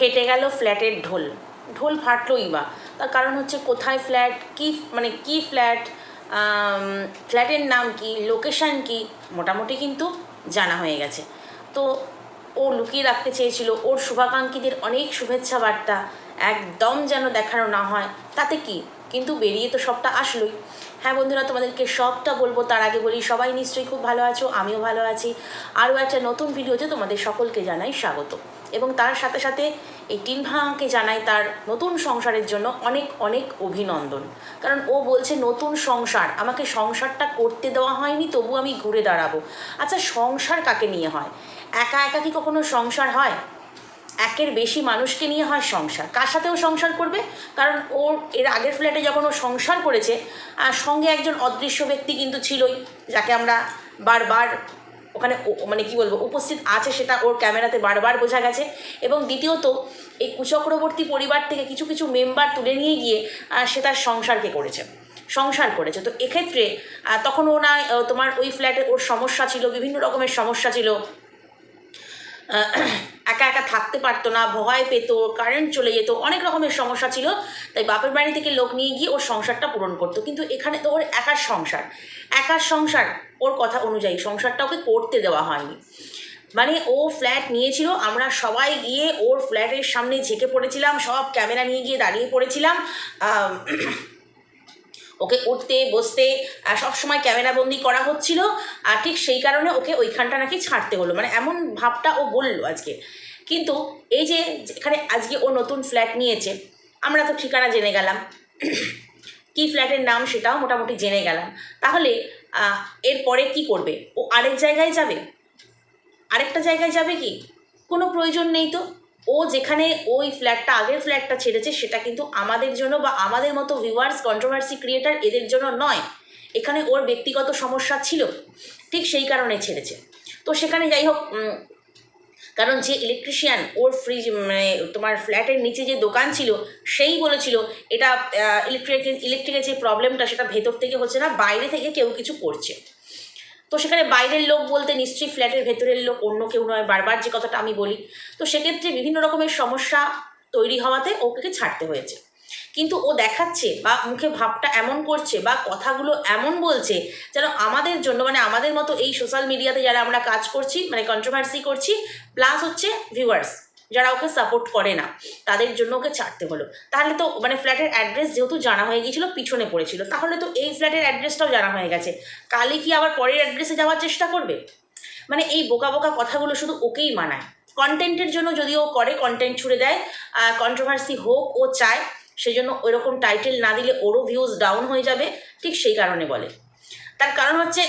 ফেটে গেল ফ্ল্যাটের ঢোল। ঢোল ফাটলোই বা। তার কারণ হচ্ছে কোথায় ফ্ল্যাট, কি মানে কি ফ্ল্যাট ফ্ল্যাটের নাম কি, লোকেশান কি, মোটামুটি কিন্তু জানা হয়ে গেছে। তো ও লুকিয়ে রাখতে চেয়েছিল। ওর শুভাকাঙ্ক্ষীদের অনেক শুভেচ্ছা বার্তা। একদম যেন দেখানো না হয়। তাতে কি? কিন্তু বেরিয়ে তো সবটা আসলোই। হ্যাঁ বন্ধুরা, তোমাদেরকে সবটা বলব, তার আগে বলি, সবাই নিশ্চয়ই খুব ভালো আছো, আমিও ভালো আছি। আরও একটা নতুন ভিডিওতে তোমাদের সকলকে জানাই স্বাগত। এবং তার সাথে সাথে এই টিন ভাঙাকে জানাই তার নতুন সংসারের জন্য অনেক অনেক অভিনন্দন। কারণ ও বলছে নতুন সংসার, আমাকে সংসারটা করতে দেওয়া হয়নি, তবু আমি ঘুরে দাঁড়াবো। আচ্ছা সংসার কাকে নিয়ে হয়? একা একা কি কখনো সংসার হয়? একের বেশি মানুষকে নিয়ে হয় সংসার। কার সাথেও সংসার করবে? কারণ ওর, এর আগের ফ্ল্যাটে যখন ও সংসার করেছে আর সঙ্গে একজন অদৃশ্য ব্যক্তি কিন্তু ছিলই, যাকে আমরা বারবার ওখানে মানে কি বলব, উপস্থিত আছে সেটা ওর ক্যামেরাতে বারবার বোঝা গেছে। এবং দ্বিতীয়ত, এই কুচক্রবর্তী পরিবার থেকে কিছু কিছু মেম্বার তুলে নিয়ে গিয়ে সে তার সংসারকে করেছে। সংসার করেছে। তো এক্ষেত্রে তখন ও না তোমার ওই ফ্ল্যাটে ওর সমস্যা ছিল, বিভিন্ন রকমের সমস্যা ছিল। একা একা থাকতে পারতো না, ভয় পেতো কারেন্ট চলে যেত, অনেক রকমের সমস্যা ছিল। তাই বাপের বাড়ি থেকে লোক নিয়ে গিয়ে ওর সংসারটা পূরণ করতো। কিন্তু এখানে তো ওর একার সংসার। একার সংসার ওর কথা অনুযায়ী সংসারটা ওকে করতে দেওয়া হয়নি। মানে ও ফ্ল্যাট নিয়েছিল, আমরা সবাই গিয়ে ওর ফ্ল্যাটের সামনে ঝেঁকে পড়েছিলাম, সব ক্যামেরা নিয়ে গিয়ে দাঁড়িয়ে পড়েছিলাম। ওকে উঠতে বসতে আহ, সবসময় ক্যামেরাবন্দি করা হচ্ছিল আর ঠিক সেই কারণে ওকে ওইখানটা নাকি ছাড়তে হলো। মানে এমন ভাবটা ও বলল আজকে। কিন্তু এই যে এখানে আজকে ও নতুন ফ্ল্যাট নিয়েছে আমরা তো ঠিকানা জেনে গেলাম। কি ফ্ল্যাটের নাম সেটাও মোটামুটি জেনে গেলাম। তাহলে এরপরে কি করবে? ও আরেক জায়গায় যাবে? আরেকটা জায়গায় যাবে কি? কোনো প্রয়োজন নেই তো? ও যেখানে ওই ফ্ল্যাটটা আগের ফ্ল্যাটটা ছেড়েছে, সেটা কিন্তু আমাদের জন্য বা আমাদের মতো ভিউয়ার্স কন্ট্রোভার্সি ক্রিয়েটার এদের জন্য নয়। এখানে ওর ব্যক্তিগত সমস্যা ছিল, ঠিক সেই কারণে ছেড়েছে। তো সেখানে যাই হোক কারণ যে ইলেকট্রিশিয়ান ওর ফ্রিজ মানে তোমার ফ্ল্যাটের নিচে যে দোকান ছিল, সেই বলেছিল, এটা ইলেকট্রিক ইলেকট্রিকের যে প্রবলেমটা সেটা ভেতর থেকে হচ্ছে না, বাইরে থেকে কেউ কিছু করছে। তো সেখানে বাইরের লোক বলতে নিশ্চয়ই ফ্ল্যাটের ভেতরের লোক, অন্য কেউ নয়। বারবার যে কথাটা আমি বলি, তো সেক্ষেত্রে বিভিন্ন রকমের সমস্যা তৈরি হওয়াতে ওকে ছাড়তে হয়েছে। কিন্তু ও দেখাচ্ছে বা মুখে ভাবটা এমন করছে বা কথাগুলো এমন বলছে যেন আমাদের জন্য মানে আমাদের মতো এই সোশ্যাল মিডিয়াতে যারা আমরা কাজ করছি মানে কন্ট্রোভার্সি করছি প্লাস হচ্ছে ভিউয়ার্স যারা ওকে সাপোর্ট করে না, তাদের জন্য ওকে ছাড়তে হলো। তাহলে তো মানে ফ্ল্যাটের অ্যাড্রেস যেহেতু জানা হয়ে গিয়েছিল, পিছনে পড়েছিল। তাহলে তো এই ফ্ল্যাটের অ্যাড্রেসটাও জানা হয়ে গেছে। কালই কি আবার পরের অ্যাড্রেসে যাওয়ার চেষ্টা করবে? মানে এই বোকা বোকা কথাগুলো শুধু ওকেই মানায়। কন্টেন্টের জন্য যদি ও করে কন্টেন্ট ছুড়ে দেয় কন্ট্রোভার্সি হোক, ও চায় সেই জন্য ওইরকম টাইটেল না দিলে ওরও ভিউজ ডাউন হয়ে যাবে, ঠিক সেই কারণে বলে। তার কারণ হচ্ছে,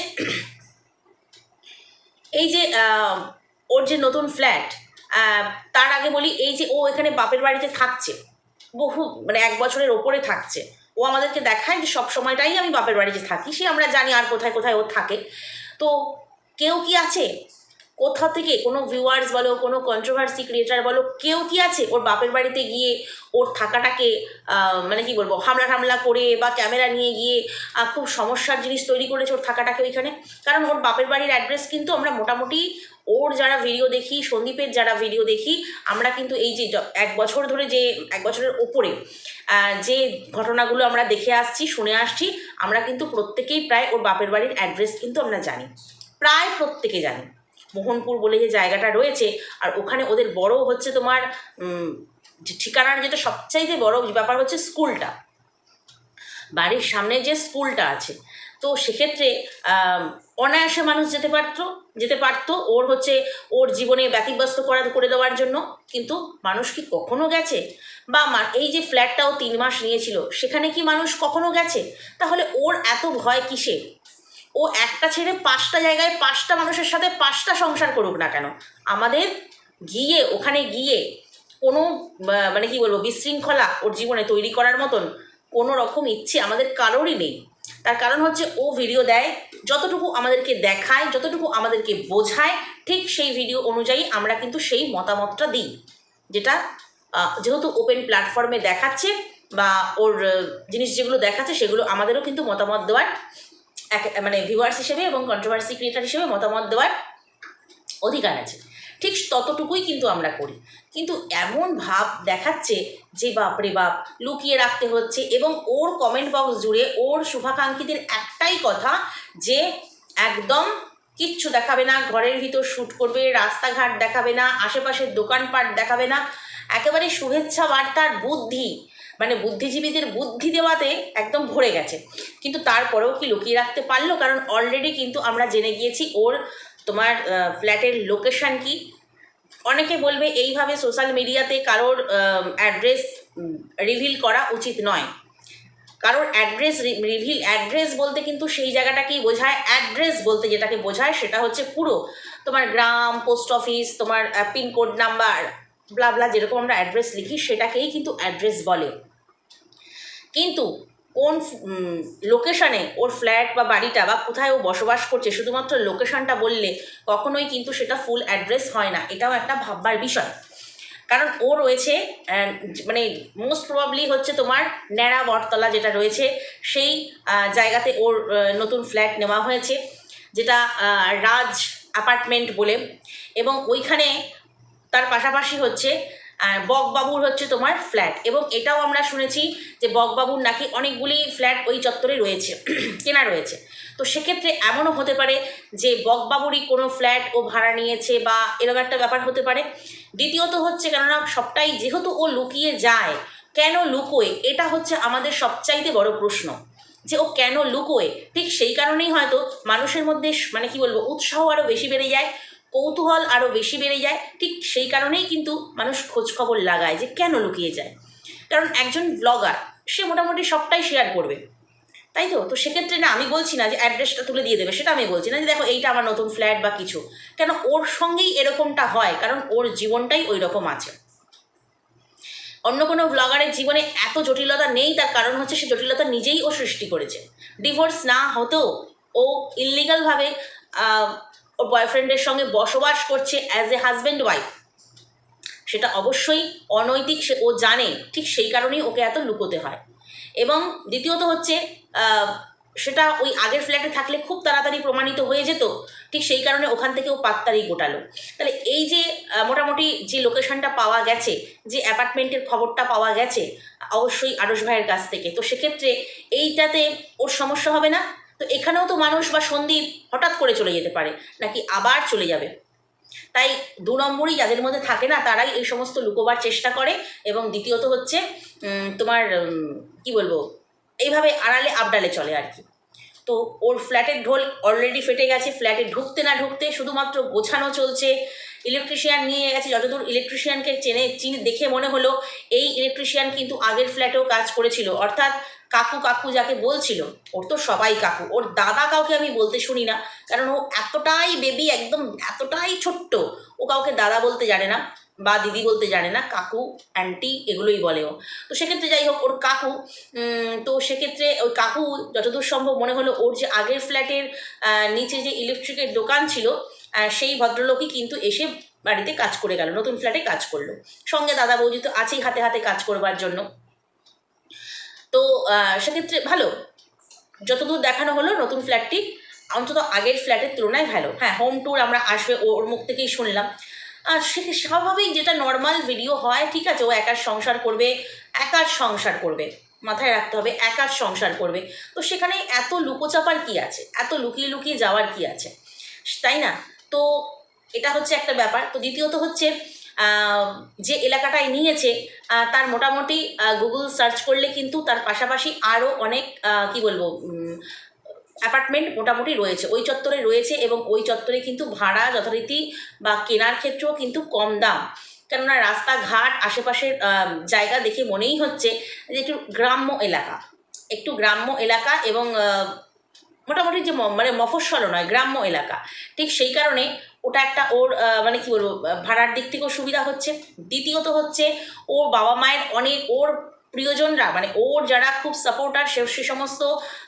এই যে ওর যে নতুন ফ্ল্যাট তার আগে বলি, এই যে ও এখানে বাপের বাড়িতে থাকছে, বহু মানে এক বছরের ওপরে থাকছে, ও আমাদেরকে দেখায় যে সব সময়টাই আমি বাপের বাড়িতে থাকি, সে আমরা জানি আর কোথায় কোথায় ও থাকে। তো কেউ কি আছে? কোথা থেকে কোনো ভিউয়ার্স বলো, কোনো কন্ট্রোভার্সি ক্রিয়েটার বলো, কেউ কি আছে ওর বাপের বাড়িতে গিয়ে ওর থাকাটাকে মানে কি বলব, হামলা টামলা করে বা ক্যামেরা নিয়ে গিয়ে খুব সমস্যার জিনিস তৈরি করেছে ওর থাকাটাকে ওইখানে? কারণ ওর বাপের বাড়ির অ্যাড্রেস কিন্তু আমরা মোটামুটি ওর যারা ভিডিও দেখি, সন্দীপের যারা ভিডিও দেখি, আমরা কিন্তু এই যে এক বছর ধরে যে, এক বছরের ওপরে যে ঘটনাগুলো আমরা দেখে আসছি, শুনে আসছি, আমরা কিন্তু প্রত্যেকেই প্রায় ওর বাপের বাড়ির অ্যাড্রেস কিন্তু আমরা জানি। প্রায় প্রত্যেকে জানি। মোহনপুর বলে যে জায়গাটা রয়েছে, আর ওখানে ওদের বড় হচ্ছে তোমার ঠিকানার যেটা সবচাইতে বড় ব্যাপার হচ্ছে স্কুলটা। বাড়ির সামনে যে স্কুলটা আছে। তো সেক্ষেত্রে অনায়াসে মানুষ যেতে পারতো যেতে পারতো। ওর হচ্ছে, ওর জীবনে ব্যতিব্যস্ত করা, করে দেওয়ার জন্য। কিন্তু মানুষ কি কখনো গেছে? বা এই যে ফ্ল্যাটটাও তিন মাস নিয়েছিল, সেখানে কি মানুষ কখনো গেছে? তাহলে ওর এত ভয় কিসে ও একটা ছেড়ে পাঁচটা জায়গায়, পাঁচটা মানুষের সাথে পাঁচটা সংসার করুক না কেন? আমাদের গিয়ে, ওখানে গিয়ে কোনো মানে কি বলব, বিশৃঙ্খলা ওর জীবনে তৈরি করার মতন কোনো রকম ইচ্ছে আমাদের কারোরই নেই। তার কারণ হচ্ছে ও ভিডিও দেয়, যতটুকু আমাদেরকে দেখায়, যতটুকু আমাদেরকে বোঝায়, ঠিক সেই ভিডিও অনুযায়ী আমরা কিন্তু সেই মতামতটা দিই। যেটা যেহেতু ওপেন প্ল্যাটফর্মে দেখাচ্ছে বা ওর, জিনিস যেগুলো দেখাচ্ছে সেগুলো আমাদেরও কিন্তু মতামত দেওয়ার এক মানে ভিউয়ার্স হিসেবে এবং কন্ট্রোভার্সি ক্রিয়েটার হিসেবে মতামত দেওয়ার অধিকার আছে। ঠিক ততটুকুই কিন্তু আমরা করি। কিন্তু এমন ভাব দেখাচ্ছে যে বাপরে বাপ, লুকিয়ে রাখতে হচ্ছে এবং ওর কমেন্ট বক্স জুড়ে ওর শুভাকাঙ্ক্ষীদের একটাই কথা যে একদম কিচ্ছু দেখাবে না, ঘরের ভিতর শ্যুট করবে, রাস্তাঘাট দেখাবে না, আশেপাশের দোকানপাট দেখাবে না। একেবারে শুভেচ্ছা বার্তার বুদ্ধি মানে বুদ্ধিজীবীদের বুদ্ধি দেওয়াতে একদম ভরে গেছে। কিন্তু তারপরেও কি লুকিয়ে রাখতে পারল? কারণ অলরেডি কিন্তু আমরা জেনে গিয়েছি ওর, তোমার ফ্ল্যাটের লোকেশান কি। অনেকে বলবে এইভাবে সোশ্যাল মিডিয়াতে কারোর অ্যাড্রেস রিভিল করা উচিত নয়। কারোর অ্যাড্রেস রিভিল অ্যাড্রেস বলতে কিন্তু সেই জায়গাটাকেই বোঝায়। অ্যাড্রেস বলতে যেটাকে বোঝায় সেটা হচ্ছে পুরো তোমার গ্রাম পোস্ট অফিস তোমার পিনকোড নাম্বার ব্লাবলা যেরকম আমরা অ্যাড্রেস লিখি সেটাকেই কিন্তু অ্যাড্রেস বলে। কিন্তু কোন লোকেশানে ওর ফ্ল্যাট বা বাড়িটা বা কোথায় ও বসবাস করছে, শুধুমাত্র লোকেশানটা বললে কখনোই কিন্তু সেটা ফুল অ্যাড্রেস হয় না। এটাও একটা ভাববার বিষয়। কারণ ও রয়েছে মানে মোস্ট প্রবাবলি হচ্ছে তোমার ন্যাড়া বটতলা যেটা রয়েছে, সেই জায়গাতে ওর নতুন ফ্ল্যাট নেওয়া হয়েছে, যেটা রাজ অ্যাপার্টমেন্ট বলে। এবং ওইখানে তার পাশাপাশি হচ্ছে বকবাবুর হচ্ছে তোমার ফ্ল্যাট এবং এটাও আমরা শুনেছি যে বকবাবুর নাকি অনেকগুলি ফ্ল্যাট ওই চত্বরে রয়েছে, কেনা রয়েছে। তো সেক্ষেত্রে এমনও হতে পারে যে বকবাবুরই কোনো ফ্ল্যাট ও ভাড়া নিয়েছে বা এরকম একটা ব্যাপার হতে পারে। দ্বিতীয়ত হচ্ছে কেননা সবটাই যেহেতু ও লুকিয়ে যায়, কেন লুকোয়? এটা হচ্ছে আমাদের সবচাইতে বড় প্রশ্ন। যে ও কেন লুকোয়? ঠিক সেই কারণেই হয়তো মানুষের মধ্যে মানে কি বলব, উৎসাহ আরও বেশি বেড়ে যায় কৌতূহল আরও বেশি বেড়ে যায়, ঠিক সেই কারণেই কিন্তু মানুষ খোঁজখবর লাগায় যে কেন লুকিয়ে যায়। কারণ একজন ব্লগার সে মোটামুটি সবটাই শেয়ার করবে। তাই তো? তো সেক্ষেত্রে না, আমি বলছি না যে অ্যাড্রেসটা তুলে দিয়ে দেবে, সেটা আমি বলছি না যে দেখো এইটা আমার নতুন ফ্ল্যাট বা কিছু। কেন ওর সঙ্গেই এরকমটা হয়, কারণ ওর জীবনটাই ওই রকম আছে। অন্য কোনো ব্লগারের জীবনে এত জটিলতা নেই, তার কারণ হচ্ছে সে জটিলতা নিজেই ও সৃষ্টি করেছে। ডিভোর্স না হতেও ও ইললিগালভাবে ওর বয়ফ্রেন্ডের সঙ্গে বসবাস করছে অ্যাজ এ হাজব্যান্ড ওয়াইফ সেটা অবশ্যই অনৈতিক, সে ও জানে, ঠিক সেই কারণেই ওকে এত লুকোতে হয়। এবং দ্বিতীয়ত হচ্ছে সেটা ওই আগের ফ্ল্যাটে থাকলে খুব তাড়াতাড়ি প্রমাণিত হয়ে যেত, ঠিক সেই কারণে ওখান থেকেও পাত্তারি গোটালো। তাহলে এই যে মোটামুটি যে লোকেশনটা পাওয়া গেছে, যে অ্যাপার্টমেন্টের খবরটা পাওয়া গেছে, অবশ্যই আরস ভাইয়ের কাছ থেকে। তো সেক্ষেত্রে এইটাতে ওর সমস্যা হবে না। তো এখানেও তো মানুষ বা সন্দীপ হঠাৎ করে চলে যেতে পারে, নাকি আবার চলে যাবে? তাই দু নম্বরই যাদের মধ্যে থাকে না, তারাই এই সমস্ত লুকোবার চেষ্টা করে এবং দ্বিতীয়ত হচ্ছে তোমার কি বলব, এইভাবে আড়ালে আবডালে চলে আর কি। তো ওর ফ্ল্যাটের ঢোল অলরেডি ফেটে গেছে, ফ্ল্যাটে ঢুকতে না ঢুকতে শুধুমাত্র গোছানো চলছে ইলেকট্রিশিয়ান নিয়ে গেছে, যতদূর ইলেকট্রিশিয়ানকে চেনে, চিনি দেখে মনে হলো, এই ইলেকট্রিশিয়ান কিন্তু আগের ফ্ল্যাটেও কাজ করেছিল, অর্থাৎ কাকু কাকু যাকে বলছিল, ওর তো সবাই কাকু। ওর দাদা কাউকে আমি বলতে শুনি না, কারণ ও এতটাই বেবি একদম এতটাই ছোট্ট, ও কাউকে দাদা বলতে জানে না বা দিদি বলতে জানে না, কাকু অ্যান্টি এগুলোই বলে ও। তো সেক্ষেত্রে যাই হোক, ওর কাকু তো সেক্ষেত্রে ওই কাকু যতদূর সম্ভব মনে হলো ওর যে আগের ফ্ল্যাটের নিচে যে ইলেকট্রিকের দোকান ছিল সেই ভদ্রলোকই কিন্তু এসে বাড়িতে কাজ করে গেল, নতুন ফ্ল্যাটে কাজ করল। সঙ্গে দাদা বৌজি তো আছেই হাতে হাতে কাজ করবার জন্য। তো সেক্ষেত্রে ভালো। যতদূর দেখানো হলো নতুন ফ্ল্যাটটি, অন্তত আগের ফ্ল্যাটের তুলনায় ভালো। হ্যাঁ হোম ট্যুর আমরা আসবে ওর মুখ থেকেই শুনলাম। আর সে স্বাভাবিক যেটা নর্মাল ভিডিও হয়, ঠিক আছে, ও একার সংসার করবে, একার সংসার করবে। মাথায় রাখতে হবে, একার সংসার করবে। তো সেখানে এত লুকোচাপার কি আছে? এত লুকিয়ে লুকিয়ে যাওয়ার কি আছে? তাই না? তো এটা হচ্ছে একটা ব্যাপার। তো দ্বিতীয়ত হচ্ছে যে এলাকাটায় নিয়েছে তার মোটামুটি গুগল সার্চ করলে কিন্তু তার পাশাপাশি আরও অনেক কি বলব অ্যাপার্টমেন্ট মোটামুটি রয়েছে। ওই চত্বরে রয়েছে এবং ওই চত্বরে কিন্তু ভাড়া যথারীতি বা কেনার ক্ষেত্রেও কিন্তু কম দাম। কেননা রাস্তাঘাট, আশেপাশের জায়গা দেখে মনেই হচ্ছে যে একটু গ্রাম্য এলাকা। একটু গ্রাম্য এলাকা এবং মোটামুটি যে মানে মফস্বল নয়, গ্রাম্য এলাকা। ঠিক সেই কারণে ওটা একটা ওর মানে কি বলব ভাড়ার দিক থেকেও সুবিধা হচ্ছে। দ্বিতীয়ত হচ্ছে, ওর বাবা মায়ের অনেক, ওর প্রিয়জনরা মানে ওর যারা খুব সাপোর্টার সে সে সমস্ত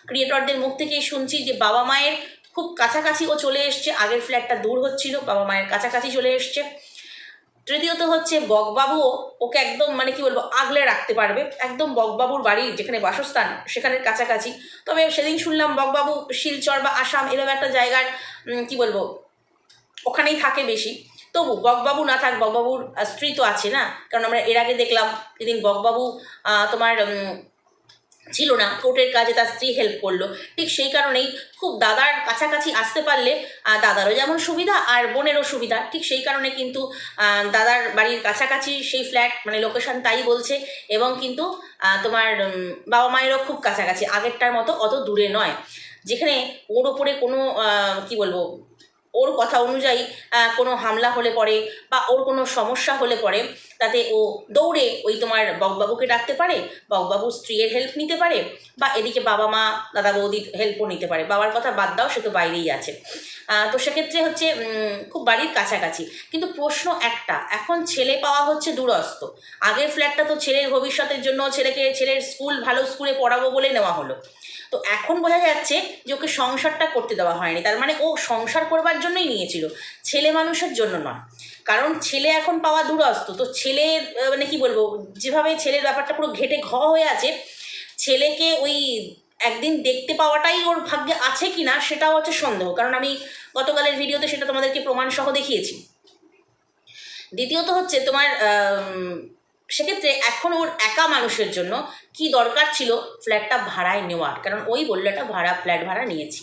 ক্রিয়েটরদের মুখ থেকেই শুনছি যে বাবা মায়ের খুব কাছাকাছি ও চলে এসছে। আগের ফ্ল্যাটটা দূর হচ্ছিল, বাবা মায়ের কাছাকাছি চলে এসছে। তৃতীয়ত হচ্ছে, বকবাবুও ওকে একদম মানে কি বলব, আগলে রাখতে পারবে। একদম বকবাবুর বাড়ি, যেখানে বাসস্থান, সেখানের কাছাকাছি। তবে সেদিন শুনলাম বকবাবু শিলচর বা আসাম এরকম একটা জায়গার কি বলব ওখানেই থাকে বেশি। তবু বকবাবু না থাক, বকবাবুর স্ত্রী তো আছে না? কারণ আমরা এর আগে দেখলাম যেদিন বকবাবু তোমার ছিল না, কোর্টের কাজে তার স্ত্রী হেল্প করল। ঠিক সেই কারণেই খুব দাদার কাছাকাছি আসতে পারলে দাদারও যেমন সুবিধা আর বোনেরও সুবিধা। ঠিক সেই কারণে কিন্তু দাদার বাড়ির কাছাকাছি সেই ফ্ল্যাট মানে লোকেশন তাই বলছে এবং কিন্তু তোমার বাবা মায়েরও খুব কাছাকাছি। আগেরটার মতো অত দূরে নয়। যেখানে ওর ওপরে কোনো কি বলব ওর কথা অনুযায়ী কোনো হামলা হলে পরে বা ওর কোনো সমস্যা হলে পরে তাতে ও দৌড়ে ওই তোমার বকবাবুকে ডাকতে পারে বকবাবুর স্ত্রীর হেল্প নিতে পারে বা এদিকে বাবা মা, দাদা বৌদির হেল্পও নিতে পারে। বাবার কথা বাদ দাও, সে তো বাইরেই আছে। তো সেক্ষেত্রে হচ্ছে খুব বাড়ির কাছাকাছি। কিন্তু প্রশ্ন একটা, এখন ছেলে পাওয়া হচ্ছে দূরস্থ আগের ফ্ল্যাটটা তো ছেলের ভবিষ্যতের জন্য ছেলেকে, ছেলের স্কুল ভালো স্কুলে পড়াবো বলে নেওয়া হলো। তো এখন বোঝা যাচ্ছে যে ওকে সংসারটা করতে দেওয়া হয়নি। তার মানে ও সংসার করবার জন্যই নিয়েছিল। ছেলে মানুষের জন্য নয়। কারণ ছেলে এখন পাওয়া দূরস্থ তো ছেলের মানে কি বলব, যেভাবে ছেলের ব্যাপারটা পুরো ঘেটে ঘ হয়ে আছে, ছেলেকে ওই একদিন দেখতে পাওয়াটাই ওর ভাগ্যে আছে কি না সেটাও হচ্ছে সন্দেহ। কারণ আমি গতকালের ভিডিওতে সেটা তোমাদেরকে প্রমাণসহ দেখিয়েছি। দ্বিতীয়ত হচ্ছে তোমার সেক্ষেত্রে এখন ওর একা মানুষের জন্য কি দরকার ছিল? ফ্ল্যাটটা ভাড়ায় নেওয়ার। কারণ ওই বলল একটা ভাড়া ফ্ল্যাট ভাড়া নিয়েছি।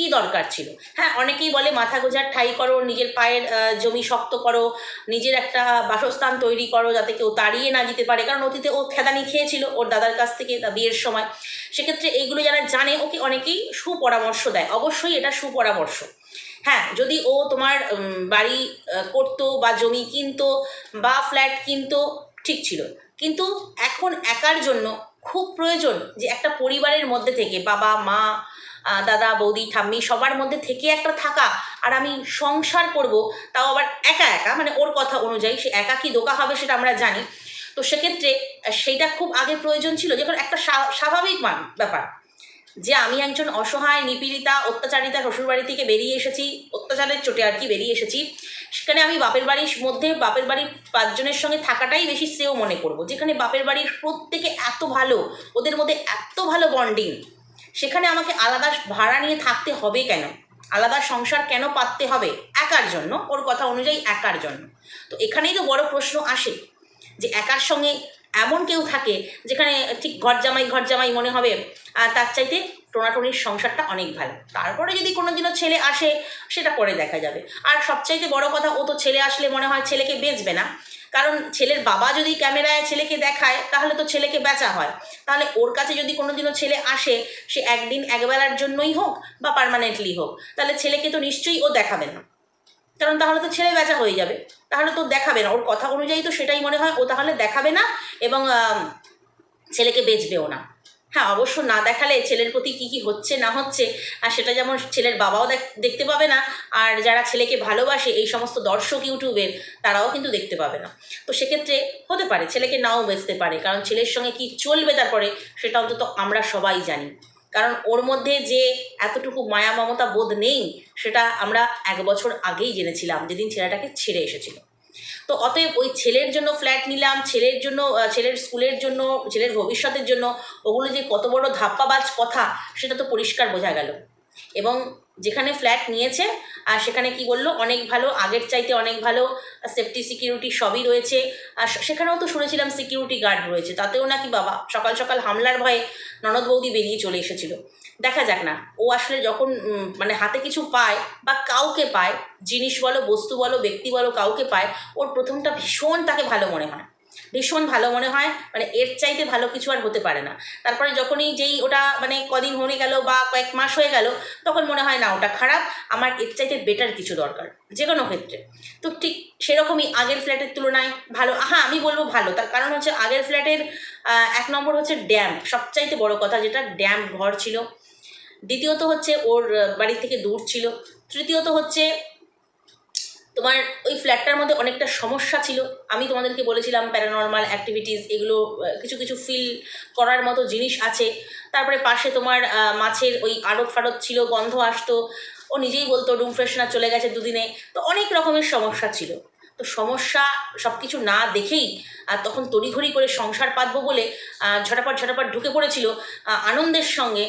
কি দরকার ছিল? হ্যাঁ অনেকেই বলে মাথা গোজার ঠাই করো, নিজের পায়ের জমি শক্ত করো, নিজের একটা বাসস্থান তৈরি করো যাতে কেউ তাড়িয়ে না যেতে পারে। কারণ অতীতে ও খেদানি খেয়েছিল ওর দাদার কাছ থেকে বিয়ের সময়। সেক্ষেত্রে এইগুলো যারা জানে, ওকে অনেকেই সুপরামর্শ দেয়। অবশ্যই এটা সুপরামর্শ। হ্যাঁ যদি ও তোমার বাড়ি করতো বা জমি কিনতো বা ফ্ল্যাট কিনতো, ঠিক ছিল। কিন্তু এখন একার জন্য খুব প্রয়োজন যে একটা পরিবারের মধ্যে থেকে বাবা, মা দাদা, বৌদি, ঠাম্মি সবার মধ্যে থেকে একটা থাকা আর আমি সংসার করব, তাও আবার একা একা মানে ওর কথা অনুযায়ী সে একা কি দোকা হবে সেটা আমরা জানি। তো সেক্ষেত্রে সেইটা খুব আগে প্রয়োজন ছিল, যখন একটা স্বা- স্বাভাবিক মান, ব্যাপার যে আমি একজন অসহায়, নিপীড়িতা, অত্যাচারিতা শ্বশুরবাড়ি থেকে বেরিয়ে এসেছি, অত্যাচারের চোটে আর কি বেরিয়ে এসেছি, সেখানে আমি বাপের বাড়ির মধ্যে বাপের বাড়ির পাঁচজনের সঙ্গে থাকাটাই বেশি শ্রেয় মনে করব, যেখানে বাপের বাড়ির প্রত্যেকে এত ভালো, ওদের মধ্যে এত ভালো বন্ডিং সেখানে আমাকে আলাদা ভাড়া নিয়ে থাকতে হবে কেন? আলাদা সংসার কেন পাততে হবে? একার জন্য, ওর কথা অনুযায়ী একার জন্য। তো এখানেই তো বড় প্রশ্ন আসে যে একার সঙ্গে এমন কেউ থাকে যেখানে ঠিক ঘর জামাই ঘর জামাই মনে হবে। আর তার চাইতে টোনাটনির সংসারটা অনেক ভালো। তারপরে যদি কোনো দিনও ছেলে আসে, সেটা পরে দেখা যাবে। আর সবচাইতে বড় কথা, ও তো ছেলে আসলে মনে হয় ছেলেকে বেচবে না। কারণ ছেলের বাবা যদি ক্যামেরায় ছেলেকে দেখায়, তাহলে তো ছেলেকে বেচা হয়। তাহলে ওর কাছে যদি কোনো দিনও ছেলে আসে, সে একদিন একবেলার জন্যই হোক বা পার্মানেন্টলি হোক, তাহলে ছেলেকে তো নিশ্চয়ই ও দেখাবে না। কারণ তাহলে তো ছেলে বেচা হয়ে যাবে। তাহলে তো দেখাবে না। ওর কথা অনুযায়ী তো সেটাই মনে হয়, ও তাহলে দেখাবে না এবং ছেলেকে বেচবেও না। হ্যাঁ অবশ্য না দেখালে ছেলের প্রতি কী কী হচ্ছে, না হচ্ছে, আর সেটা যেমন ছেলের বাবাও দেখ- দেখতে পাবে না, আর যারা ছেলেকে ভালোবাসে, এই সমস্ত দর্শক ইউটিউবের, তারাও কিন্তু দেখতে পাবে না। তো সেক্ষেত্রে হতে পারে, ছেলেকে নাও বেচতে পারে, কারণ ছেলের সঙ্গে কি চলবে তারপরে, সেটা অন্তত আমরা সবাই জানি। কারণ ওর মধ্যে যে এতটুকু মায়া মমতা বোধ নেই, সেটা আমরা এক বছর আগেই জেনেছিলাম, যেদিন ছেলেটাকে ছেড়ে এসেছিল। তো অতএব ওই ছেলের জন্য ফ্ল্যাট নিলাম, ছেলের জন্য ছেলের স্কুলের জন্য, ছেলের ভবিষ্যতের জন্য, ওগুলো যে কত বড় ধাপ্পাবাজ কথা, সেটা তো পরিষ্কার বোঝা গেল। এবং যেখানে ফ্ল্যাট নিয়েছে, আর সেখানে কি বলল, অনেক ভালো, আগের চাইতে অনেক ভালো সেফটি সিকিউরিটি সবই রয়েছে। আর সেখানেও তো শুনেছিলাম সিকিউরিটি গার্ড রয়েছে, তাতেও নাকি বাবা, সকাল সকাল হামলার ভয়ে ননদ বৌদি বেরিয়ে চলে এসেছিল। দেখা যাক না। ও আসলে যখন মানে হাতে কিছু পায় বা কাউকে পায়, জিনিস বলো, বস্তু বলো, ব্যক্তি বলো, কাউকে পায়, ওর প্রথমটা ভীষণ তাকে ভালো মনে হয়। ভীষণ ভালো মনে হয় মানে এর চাইতে ভালো কিছু আর হতে পারে না। তারপরে যখনই যেই ওটা মানে কদিন হয়ে গেল বা কয়েক মাস হয়ে গেল, তখন মনে হয়, না, ওটা খারাপ, আমার এর চাইতে বেটার কিছু দরকার। যে কোনো ক্ষেত্রে। তো ঠিক সেরকমই আগের ফ্ল্যাটের তুলনায় ভালো। হ্যাঁ আমি বলব ভালো। তার কারণ হচ্ছে আগের ফ্ল্যাটের এক নম্বর হচ্ছে ড্যাম সবচাইতে বড় কথা যেটা ড্যাম ঘর ছিল। দ্বিতীয়ত হচ্ছে ওর বাড়ি থেকে দূর ছিল। তৃতীয়ত হচ্ছে তোমার ওই ফ্ল্যাটটার মধ্যে অনেকটা সমস্যা ছিল। আমি তোমাদেরকে বলেছিলাম প্যারানর্মাল অ্যাক্টিভিটিস এগুলো কিছু কিছু ফিল করার মতো জিনিস আছে। তারপরে পাশে তোমার মাছের ওই আড়ত ফাড়ত ছিল, গন্ধ আসতো। ও নিজেই বলতো রুম ফ্রেশনার চলে গেছে দুদিনে। তো অনেক রকমের সমস্যা ছিল। তো সমস্যা সব কিছু না দেখেই তখন তড়িঘড়ি করে সংসার পাতবো বলে ঝটাপট ঝটাপট ঢুকে পড়েছিল আনন্দের সঙ্গে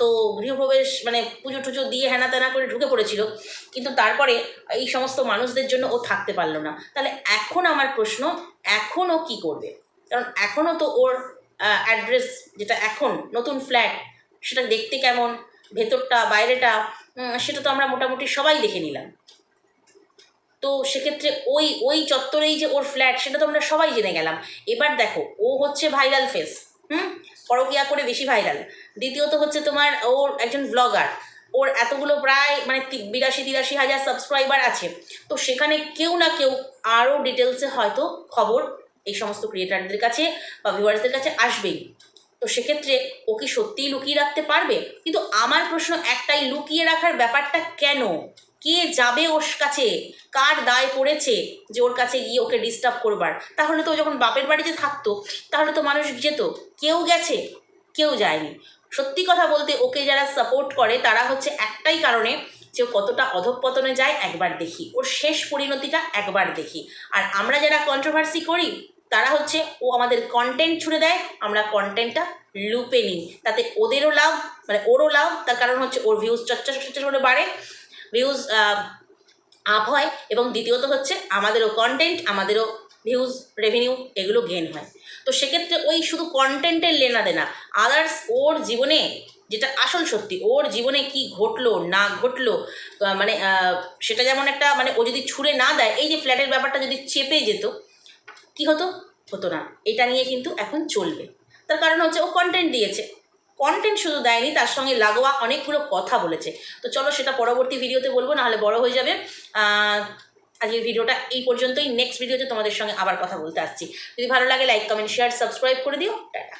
তো গৃহপ্রবেশ মানে পুজো টুজো দিয়ে হেনা তেনা করে ঢুকে পড়েছিল, কিন্তু তারপরে এই সমস্ত মানুষদের জন্য ও থাকতে পারল না। তাহলে এখন আমার প্রশ্ন এখন ও কী করবে? কারণ এখনও তো ওর অ্যাড্রেস যেটা এখন, নতুন ফ্ল্যাট সেটা দেখতে কেমন? ভেতরটা, বাইরেটা সেটা তো আমরা মোটামুটি সবাই দেখে নিলাম। তো সেক্ষেত্রে ওই ওই চত্বরেই যে ওর ফ্ল্যাট সেটা তো আমরা সবাই জেনে গেলাম। এবার দেখো, ও হচ্ছে ভাইরাল ফেস হুম? পরকিয়া করে বেশি ভাইরাল দ্বিতীয়ত হচ্ছে তোমার ওর একজন ব্লগার ওর এতগুলো প্রায় মানে বিরাশি, তিরাশি হাজার সাবস্ক্রাইবার আছে। তো সেখানে কেউ না কেউ আরও ডিটেলসে হয়তো খবর এই সমস্ত ক্রিয়েটারদের কাছে বা ভিউয়ার্সদের কাছে আসবেই। তো সেক্ষেত্রে ও কি সত্যিই লুকিয়ে রাখতে পারবে? কিন্তু আমার প্রশ্ন একটাই, লুকিয়ে রাখার ব্যাপারটা কেন? কে যাবে ওর কাছে? কার দায় পড়েছে যে ওর কাছে গিয়ে ওকে ডিস্টার্ব করবার? তাহলে তো যখন বাপের বাড়িতে থাকতো, তাহলে তো মানুষ যেত। কেউ গেছে? কেউ যায়নি। সত্যি কথা বলতে ওকে যারা সাপোর্ট করে, তারা হচ্ছে একটাই কারণে যে কতটা অধঃপতনে যায়, একবার দেখি। ওর শেষ পরিণতিটা একবার দেখি। আর আমরা যারা কন্ট্রোভার্সি করি, তারা হচ্ছে ও আমাদের কন্টেন্ট ছুড়ে দেয়, আমরা কন্টেন্টটা লুপে নিই। তাতে ওদেরও লাভ মানে ওরও লাভ, তার কারণ হচ্ছে ওর ভিউজ চর্চা চর্চা করে বাড়ে। ভিউজ আপ হয় এবং দ্বিতীয়ত হচ্ছে আমাদেরও কন্টেন্ট আমাদেরও ভিউজ রেভিনিউ এগুলো গেন হয়। তো সেক্ষেত্রে ওই শুধু কন্টেন্টের লেনা দেনা আদার্স ওর জীবনে যেটা আসল সত্যি, ওর জীবনে কি ঘটলো, না ঘটলো মানে সেটা যেমন একটা মানে ও যদি ছুঁড়ে না দেয়, এই যে ফ্ল্যাটের ব্যাপারটা যদি চেপে যেত, কি হতো? হতো না। এটা নিয়ে কিন্তু এখন চলবে। তার কারণ হচ্ছে ও কন্টেন্ট দিয়েছে। কন্টেন্ট শুধু দেয়নি, তার সঙ্গে লাগোয়া অনেকগুলো কথা বলেছে। তো চলো সেটা পরবর্তী ভিডিওতে বলব, নাহলে বড় হয়ে যাবে। আজকের ভিডিওটা এই পর্যন্তই। নেক্সট ভিডিওতে তোমাদের সঙ্গে আবার কথা বলতে আসছি। যদি ভালো লাগে লাইক কমেন্ট শেয়ার সাবস্ক্রাইব করে দিও। টাটা।